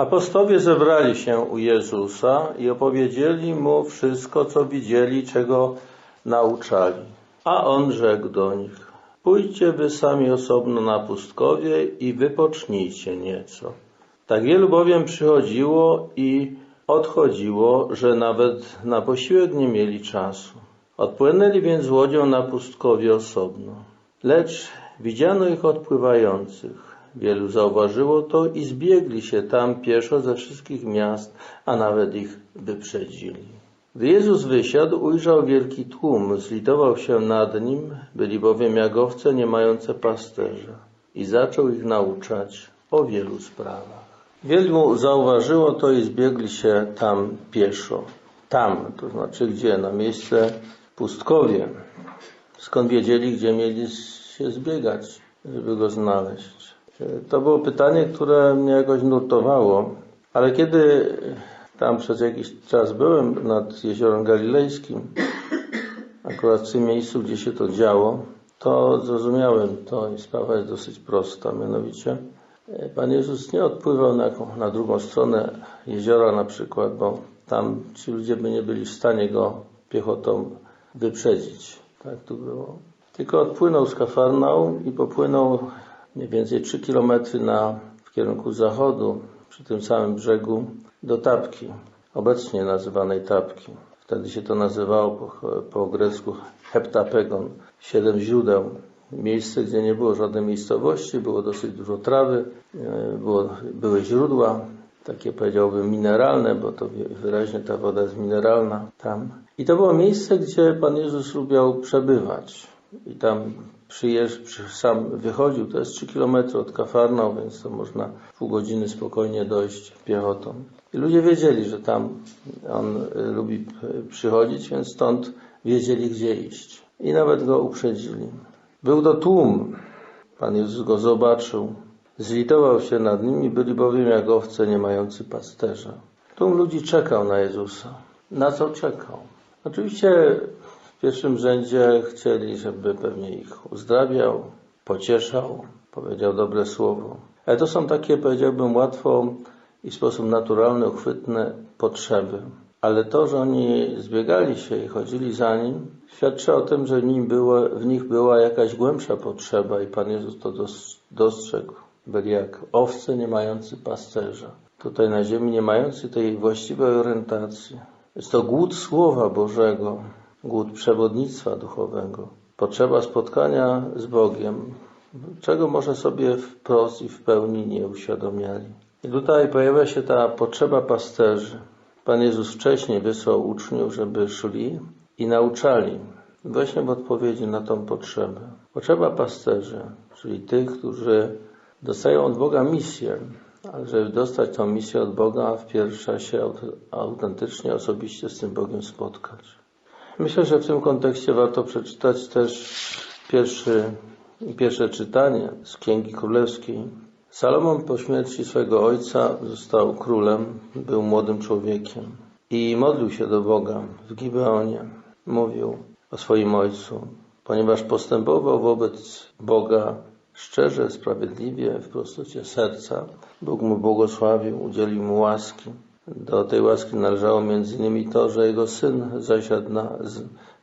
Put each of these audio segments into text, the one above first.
Apostowie zebrali się u Jezusa i opowiedzieli mu wszystko, co widzieli, czego nauczali. A on rzekł do nich: Pójdźcie wy sami osobno na pustkowie i wypocznijcie nieco. Tak wielu bowiem przychodziło i odchodziło, że nawet na posiłek nie mieli czasu. Odpłynęli więc łodzią na pustkowie osobno. Lecz widziano ich odpływających. Wielu zauważyło to i zbiegli się tam pieszo ze wszystkich miast, a nawet ich wyprzedzili. Gdy Jezus wysiadł, ujrzał wielki tłum, zlitował się nad nim, byli bowiem jak owce nie mające pasterza i zaczął ich nauczać o wielu sprawach. Wielu zauważyło to i zbiegli się tam pieszo. Tam, to znaczy gdzie? Na miejsce pustkowie. Skąd wiedzieli, gdzie mieli się zbiegać, żeby go znaleźć? To było pytanie, które mnie jakoś nurtowało, ale kiedy tam przez jakiś czas byłem nad jeziorem galilejskim, akurat w tym miejscu, gdzie się to działo, to zrozumiałem to i sprawa jest dosyć prosta. Mianowicie Pan Jezus nie odpływał na, na drugą stronę jeziora na przykład, bo tam ci ludzie by nie byli w stanie go piechotą wyprzedzić. Tak tu było. Tylko odpłynął z Kafarnaum i popłynął mniej więcej 3 kilometry na, w kierunku zachodu, przy tym samym brzegu, do Tapki, obecnie nazywanej Tapki. Wtedy się to nazywało po, po grecku heptapegon, siedem źródeł. Miejsce, gdzie nie było żadnej miejscowości, było dosyć dużo trawy, było, były źródła, takie powiedziałbym mineralne, bo to wyraźnie ta woda jest mineralna tam. I to było miejsce, gdzie Pan Jezus lubiał przebywać. I tam przyjeżdż, sam wychodził, to jest 3 km od Kafarną, więc to można pół godziny spokojnie dojść piechotą. I ludzie wiedzieli, że tam on lubi przychodzić, więc stąd wiedzieli, gdzie iść. I nawet go uprzedzili. Był to tłum. Pan Jezus go zobaczył. Zlitował się nad nimi, byli bowiem jak owce nie mający pasterza. Tłum ludzi czekał na Jezusa. Na co czekał? Oczywiście w pierwszym rzędzie chcieli, żeby pewnie ich uzdrawiał, pocieszał, powiedział dobre słowo. Ale to są takie, powiedziałbym, łatwo i w sposób naturalny, uchwytne potrzeby. Ale to, że oni zbiegali się i chodzili za nim, świadczy o tym, że w, nim było, w nich była jakaś głębsza potrzeba i Pan Jezus to dostrzegł. Byli jak owce nie mający pasterza. Tutaj na ziemi nie mający tej właściwej orientacji. Jest to głód Słowa Bożego, głód przewodnictwa duchowego, potrzeba spotkania z Bogiem, czego może sobie wprost i w pełni nie uświadomiali. I tutaj pojawia się ta potrzeba pasterzy. Pan Jezus wcześniej wysłał uczniów, żeby szli i nauczali właśnie w odpowiedzi na tą potrzebę. Potrzeba pasterzy, czyli tych, którzy dostają od Boga misję, ale żeby dostać tą misję od Boga, wpierw trzeba się autentycznie, osobiście z tym Bogiem spotkać. Myślę, że w tym kontekście warto przeczytać też pierwszy, pierwsze czytanie z Księgi Królewskiej. Salomon po śmierci swego ojca został królem, był młodym człowiekiem i modlił się do Boga w Gibeonie. Mówił o swoim ojcu, ponieważ postępował wobec Boga szczerze, sprawiedliwie, w prostocie serca. Bóg mu błogosławił, udzielił mu łaski. Do tej łaski należało między innymi to, że jego syn zasiadł na,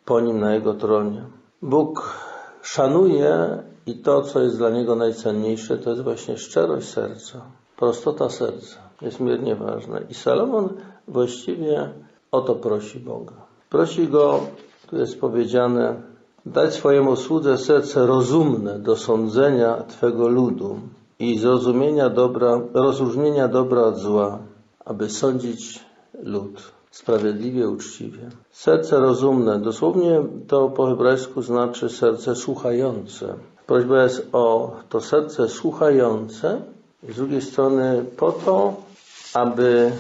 po nim na jego tronie. Bóg szanuje i to, co jest dla niego najcenniejsze, to jest właśnie szczerość serca, prostota serca. Jest miernie ważne. I Salomon właściwie o to prosi Boga. Prosi go, tu jest powiedziane, dać swojemu słudze serce rozumne do sądzenia Twego ludu i zrozumienia dobra, rozróżnienia dobra od zła, aby sądzić lud sprawiedliwie, uczciwie. Serce rozumne, dosłownie to po hebrajsku znaczy serce słuchające. Prośba jest o to serce słuchające, z drugiej strony po to, aby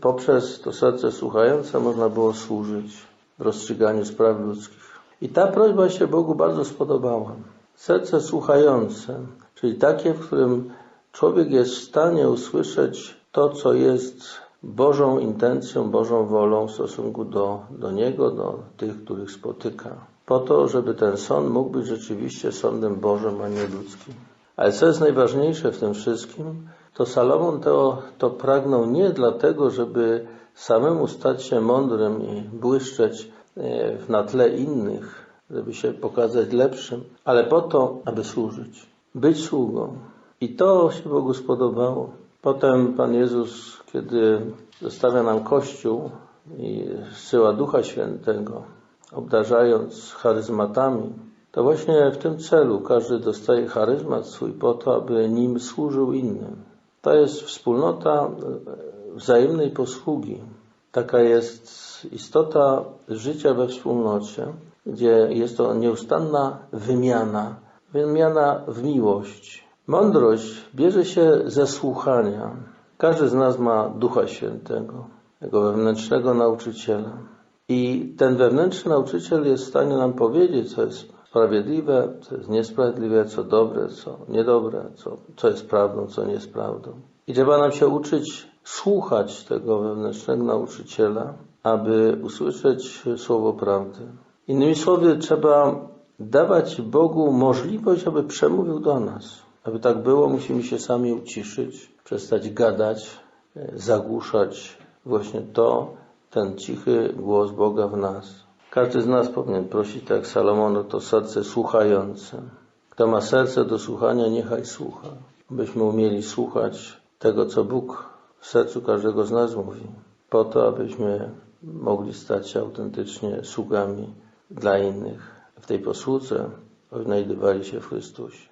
poprzez to serce słuchające można było służyć w rozstrzyganiu spraw ludzkich. I ta prośba się Bogu bardzo spodobała. Serce słuchające, czyli takie, w którym człowiek jest w stanie usłyszeć to, co jest Bożą intencją, Bożą wolą w stosunku do, do Niego, do tych, których spotyka. Po to, żeby ten sąd mógł być rzeczywiście sądem Bożym, a nie ludzkim. Ale co jest najważniejsze w tym wszystkim, to Salomon to, to pragnął nie dlatego, żeby samemu stać się mądrym i błyszczeć e, na tle innych, żeby się pokazać lepszym, ale po to, aby służyć, być sługą. I to się Bogu spodobało. Potem Pan Jezus, kiedy zostawia nam Kościół i zsyła Ducha Świętego, obdarzając charyzmatami, to właśnie w tym celu każdy dostaje charyzmat swój po to, aby nim służył innym. To jest wspólnota wzajemnej posługi. Taka jest istota życia we wspólnocie, gdzie jest to nieustanna wymiana, wymiana w miłość. Mądrość bierze się ze słuchania. Każdy z nas ma Ducha Świętego, jego wewnętrznego nauczyciela. I ten wewnętrzny nauczyciel jest w stanie nam powiedzieć, co jest sprawiedliwe, co jest niesprawiedliwe, co dobre, co niedobre, co, co jest prawdą, co nie jest prawdą. I trzeba nam się uczyć słuchać tego wewnętrznego nauczyciela, aby usłyszeć słowo prawdy. Innymi słowy, trzeba dawać Bogu możliwość, aby przemówił do nas. Aby tak było, musimy się sami uciszyć, przestać gadać, zagłuszać właśnie to, ten cichy głos Boga w nas. Każdy z nas powinien prosić, tak Salomon, o to serce słuchające. Kto ma serce do słuchania, niechaj słucha. Byśmy umieli słuchać tego, co Bóg w sercu każdego z nas mówi, po to, abyśmy mogli stać się autentycznie sługami dla innych w tej posłudze, odnajdywali się w Chrystusie.